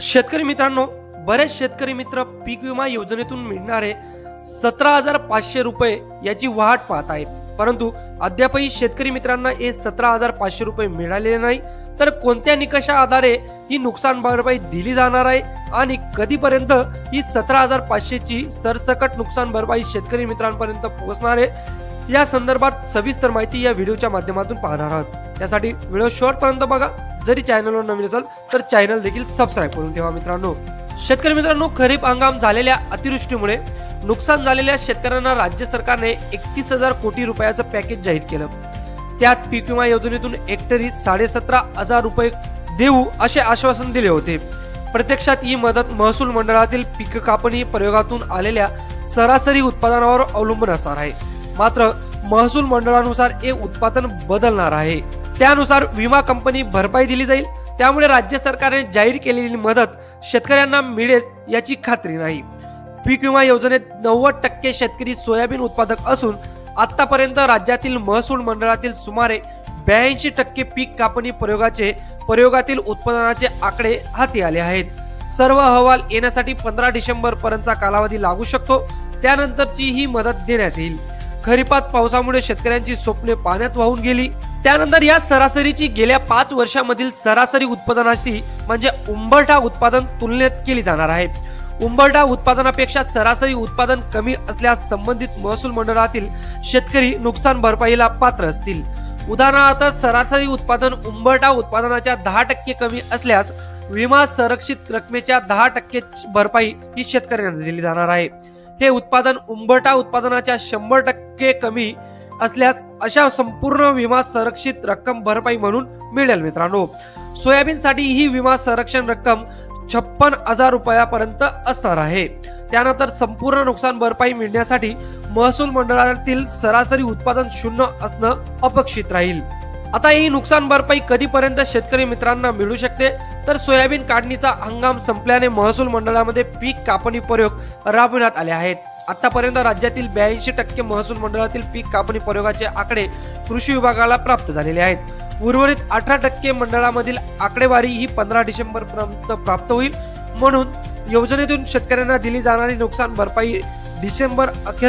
शेतकरी मित्रांनो बरेच शेतकरी मित्र पीक विमा योजनेतून मिळणारे सतरा हजार पाचशे रुपये याची वाट पाहत आहेत. परंतु अद्यापही शेतकरी मित्रांना हे सतरा हजार पाचशे रुपये मिळालेले नाही. तर कोणत्या निकषा आधारे ही नुकसान भरपाई दिली जाणार आहे आणि कधीपर्यंत ही सतरा हजार पाचशेची सरसकट नुकसान भरपाई शेतकरी मित्रांपर्यंत पोहोचणार आहे? या संदर्भात सविस्तर माहिती या व्हिडिओच्या माध्यमातून पाहणार आहोत. त्यासाठी व्हिडिओ शेवटपर्यंत बघा. जरी चॅनलवर नवीन असेल तर चॅनल देखील सबस्क्राईब करून ठेवा मित्रांनो. शेतकरी मित्रांनो खरीप हंगाम झालेल्या अतिवृष्टीमुळे नुकसान झालेल्या शेतकऱ्यांना राज्य सरकारने एकतीस हजार कोटी रुपयाचं पॅकेज जाहीर केलं. त्यात पीक विमा योजनेतून हेक्टरी साडेसतरा हजार रुपये देऊ असे आश्वासन दिले होते. प्रत्यक्षात ही मदत महसूल मंडळातील पीक कापणी प्रयोगातून आलेल्या सरासरी उत्पादनावर अवलंबून असणार आहे. मात्र महसूल मंडळानुसार हे उत्पादन बदलणार आहे. त्यानुसार विमा कंपनी भरपाई दिली जाईल. त्यामुळे राज्य सरकारने जाहीर केलेली मदत शेतकऱ्यांना मिळेल याची खात्री नाही. पीक विमा योजनेत नव्वद टक्के शेतकरी सोयाबीन उत्पादक असून आतापर्यंत राज्यातील महसूल मंडळातील सुमारे ब्याऐंशी टक्के पीक कापणी प्रयोगाचे प्रयोगातील उत्पादनाचे आकडे हाती आले आहेत. सर्व अहवाल येण्यासाठी पंधरा डिसेंबर पर्यंतचा कालावधी लागू शकतो. त्यानंतरची ही मदत देण्यात येईल. खरीपात पावसामुळे शेतकऱ्यांची स्वप्ने पाण्यात वाहून गेली. त्यानंतर या सरासरीची गेल्या पाच वर्षामधील सरासरी उत्पादनाशी म्हणजे उंबरठा उत्पादन तुलनेत केली जाणार आहे. उंबरठा उत्पादनापेक्षा सरासरी उत्पादन कमी असल्यास संबंधित महसूल मंडळातील शेतकरी नुकसान भरपाईला पात्र असतील. उदाहरणार्थ सरासरी उत्पादन उंबरठा उत्पादनाच्या दहा टक्के कमी असल्यास विमा संरक्षित रकमेच्या दहा टक्के भरपाई ही शेतकऱ्यांना दिली जाणार आहे. हे उत्पादन उंबरठा उत्पादनाच्या शंभर टक्के कमी असल्यास अशा संपूर्ण विमा संरक्षित रक्कम भरपाई म्हणून मिळेल मित्रांनो. सोयाबीनसाठी ही विमा संरक्षण रक्कम छप्पन हजार रुपयापर्यंत असणार आहे. त्यानंतर संपूर्ण नुकसान भरपाई मिळण्यासाठी महसूल मंडळातील सरासरी उत्पादन शून्य असणं अपेक्षित राहील. आता ही नुकसान भरपाई कधीपर्यंत शेतकरी मित्रांना मिळू शकते? तर सोयाबीन काढणीचा हंगाम संपल्याने महसूल मंडळामध्ये पीक कापणी प्रयोग राबविण्यात आले आहेत. आतापर्यंत राज्यातील ब्याऐंशी टक्के महसूल मंडळातील पीक कापणी प्रयोगाचे आकडे कृषी विभागाला प्राप्त झालेले आहेत. उर्वरित अठरा टक्के मंडळामधील आकडेवारी ही पंधरा डिसेंबर पर्यंत प्राप्त होईल. म्हणून योजनेतून शेतकऱ्यांना दिली जाणारी नुकसान भरपाई डिसेंबर अखेर